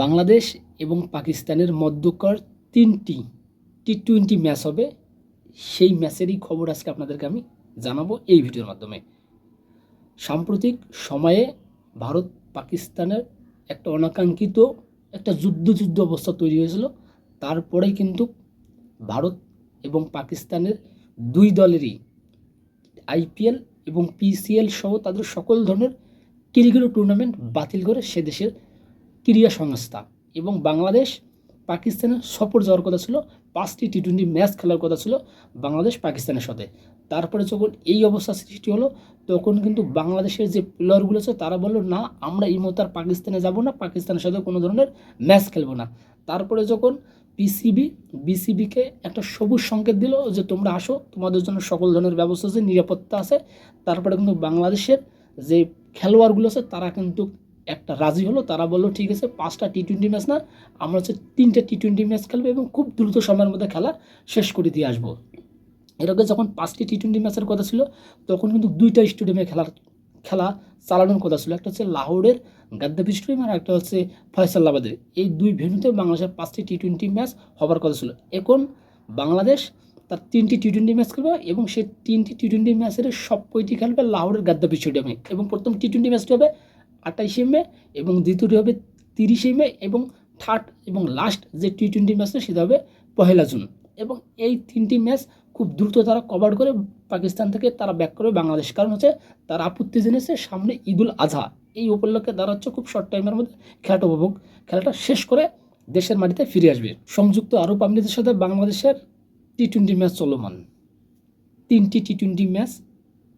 বাংলাদেশ এবং পাকিস্তানের মধ্যকার তিনটি টি টোয়েন্টি ম্যাচ হবে। সেই ম্যাচেরই খবর আজকে আপনাদেরকে আমি জানাব এই ভিডিওর মাধ্যমে। সাম্প্রতিক সময়ে ভারত পাকিস্তানের একটা অনাকাঙ্ক্ষিত একটা যুদ্ধ যুদ্ধ অবস্থা তৈরি হয়েছিল। তারপরে কিন্তু ভারত এবং পাকিস্তানের দুই দলেরই আইপিএল এবং পিসিএল সহ তাদের সকল ধরনের ক্রিকেট টুর্নামেন্ট বাতিল করে সে দেশের ক্রীড়া সংস্থা এবং বাংলাদেশ পাকিস্তানের সফর যাওয়ার কথা ছিল, পাঁচটি টি টোয়েন্টি ম্যাচ খেলার কথা ছিল বাংলাদেশ, পাকিস্তানের সাথে। তারপরে যখন এই অবস্থা সৃষ্টি হলো, তখন কিন্তু বাংলাদেশের যে প্লেয়ারগুলো আছে, তারা বলল, না, আমরা এই মুহূর্তে আর পাকিস্তানে যাব না, পাকিস্তানের সাথে কোনো ধরনের ম্যাচ খেলব না। তারপরে যখন পিসিবি বিসিবিকে একটা সবুজ সংকেত দিল যে, তোমরা আসো, তোমাদের জন্য সকল ধরনের ব্যবস্থা আছে, নিরাপত্তা আছে। তারপরে কিন্তু বাংলাদেশের যে খেলোয়াড়গুলো আছে, তারা কিন্তু একটা রাজি হলো, তারা বলল, ঠিক আছে, পাঁচটা টি টোয়েন্টি ম্যাচ না, আমরা হচ্ছে তিনটে টি টোয়েন্টি ম্যাচ খেলব এবং খুব দ্রুত সময়ের মধ্যে খেলা শেষ করে দিয়ে আসব। এর আগে যখন পাঁচটি টি টোয়েন্টি ম্যাচের কথা ছিল, তখন কিন্তু দুইটা স্টেডিয়ামে খেলার, খেলা চালানোর কথা ছিল। একটা হচ্ছে লাহোরের গাদ্দাফি স্টেডিয়াম আর একটা হচ্ছে ফয়সালাবাদের। এই দুই ভেন্যুতে বাংলাদেশের পাঁচটি টি টোয়েন্টি ম্যাচ হবার কথা ছিল। এখন বাংলাদেশ তার তিনটি টি টোয়েন্টি ম্যাচ খেলবে এবং সেই তিনটি টি টোয়েন্টি ম্যাচের সব কয়টি খেলবে লাহোরের গাদ্দাফি স্টেডিয়ামে এবং প্রথম টি টোয়েন্টি ম্যাচটি হবে আঠাইশে মে এবং দ্বিতীয়টি হবে তিরিশে মে এবং থার্ড এবং লাস্ট যে টি টোয়েন্টি ম্যাচটা সেটা হবে পহেলা জুন। এবং এই তিনটি ম্যাচ খুব দ্রুত তারা কভার করে পাকিস্তান থেকে তারা ব্যাক করবে বাংলাদেশ। কারণ হচ্ছে তারা আপত্তি জেনেছে সামনে ঈদুল আজহা এই উপলক্ষে তারা হচ্ছে খুব শর্ট টাইমের মধ্যে খেলাটা উপভোগ, খেলাটা শেষ করে দেশের মাটিতে ফিরে আসবে। সংযুক্ত আরব আমিরাতের সাথে বাংলাদেশের টি টোয়েন্টি ম্যাচ চলমান। তিনটি টি টোয়েন্টি ম্যাচ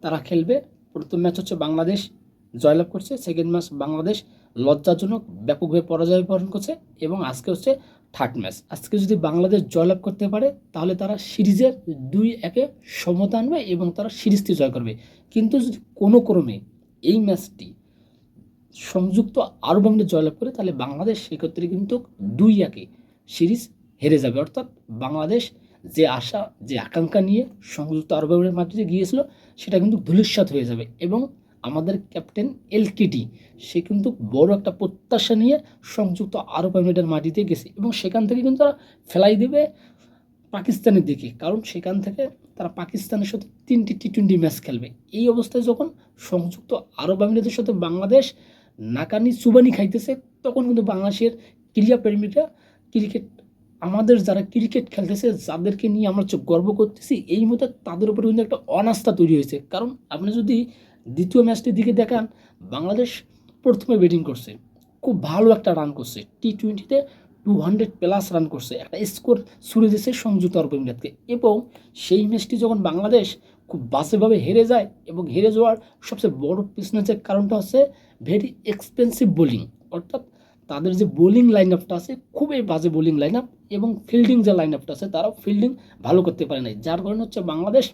তারা খেলবে। প্রথম ম্যাচ হচ্ছে বাংলাদেশ জয়লাভ করছে। সেকেন্ড ম্যাচ বাংলাদেশ লজ্জাজনক, ব্যাপকভাবে পরাজয় বরণ করছে এবং আজকে হচ্ছে থার্ড ম্যাচ আজকে যদি বাংলাদেশ জয়লাভ করতে পারে, তাহলে তারা সিরিজের দুই একে সমতা আনবে এবং তারা সিরিজটি জয় করবে। কিন্তু যদি কোনো ক্রমে এই ম্যাচটি সংযুক্ত আরব আমিরাত জয়লাভ করে, তাহলে বাংলাদেশ সেক্ষেত্রে কিন্তু দুই একে সিরিজ হেরে যাবে। অর্থাৎ বাংলাদেশ যে আশা, যে আকাঙ্ক্ষা নিয়ে সংযুক্ত আরব আমিরাতের মাটিতে গিয়েছিল, সেটা কিন্তু ধূলিসাৎ হয়ে যাবে এবং আমাদের ক্যাপ্টেন এলকেটি সে কিন্তু বড় একটা প্রত্যাশা নিয়ে সংযুক্ত আরব আমিরাতের মাটিতে গেছে এবং সেখান থেকে কিন্তু তারা ফেলাই দেবে পাকিস্তানের দিকে। কারণ সেখান থেকে তারা পাকিস্তানের সাথে তিনটি টি টোয়েন্টি ম্যাচ খেলবে। এই অবস্থায় যখন সংযুক্ত আরব আমিরাতের সাথে বাংলাদেশ নাকানি চুবানি খাইতেছে, তখন কিন্তু বাংলাদেশের ক্রীড়া প্রেমীরা ক্রিকেট, আমাদের যারা ক্রিকেট খেলতেছে, যাদেরকে নিয়ে আমরা গর্ব করতেছি, এই মুহূর্তে তাদের উপরে কিন্তু একটা অনাস্থা তৈরি হয়েছে। কারণ আপনি যদি দ্বিতীয় ম্যাচটির দিকে দেখান, বাংলাদেশ প্রথমে ব্যাটিং করছে। খুব ভালো একটা রান করছে। টি টোয়েন্টিতে টু হান্ড্রেড প্লাস রান করছে। একটা স্কোর ছুড়ে দিয়েছে সংযুক্ত আরব আমিরাতকে এবং সেই ম্যাচটি যখন বাংলাদেশ খুব বাজেভাবে হেরে যায় এবং হেরে যাওয়ার সবচেয়ে বড় পিছনে যে কারণটা হচ্ছে ভেরি এক্সপেন্সিভ বোলিং অর্থাৎ তাদের যে বোলিং লাইন আপটা আছে, খুবই বাজে বোলিং লাইন আপ এবং ফিল্ডিং যে লাইন আপটা আছে, তারাও ফিল্ডিং ভালো করতে পারে নাই। যার কারণে হচ্ছে বাংলাদেশ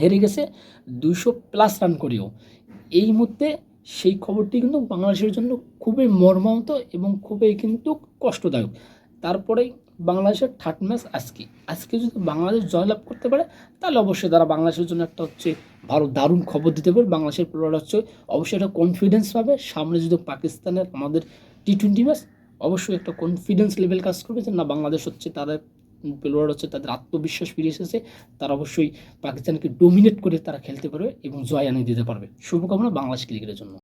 হেরে গেছে, দুইশো প্লাস রান করেও। এই মুহূর্তে সেই খবরটি কিন্তু বাংলাদেশের জন্য খুবই মর্মাহত এবং খুবই কিন্তু কষ্টদায়ক। তারপরেই বাংলাদেশের থার্ড ম্যাচ আজকে। আজকে যদি বাংলাদেশ জয়লাভ করতে পারে, তাহলে অবশ্যই তারা বাংলাদেশের জন্য একটা হচ্ছে ভালো দারুণ খবর দিতে পারে বাংলাদেশের প্লেয়ার হচ্ছে অবশ্যই একটা কনফিডেন্স পাবে। সামনে যদি পাকিস্তানের আমাদের টি টোয়েন্টি ম্যাচ অবশ্যই একটা কনফিডেন্স লেভেল কাজ করবে যে না, বাংলাদেশ হচ্ছে তাদের প্লেয়ার হচ্ছে, তাদের আত্মবিশ্বাস ফিরে এসেছে, তারা অবশ্যই পাকিস্তানকে ডোমিনেট করে তারা খেলতে পারবে এবং জয় আনিয়ে দিতে পারবে। শুভকামনা বাংলাদেশ ক্রিকেটের জন্য।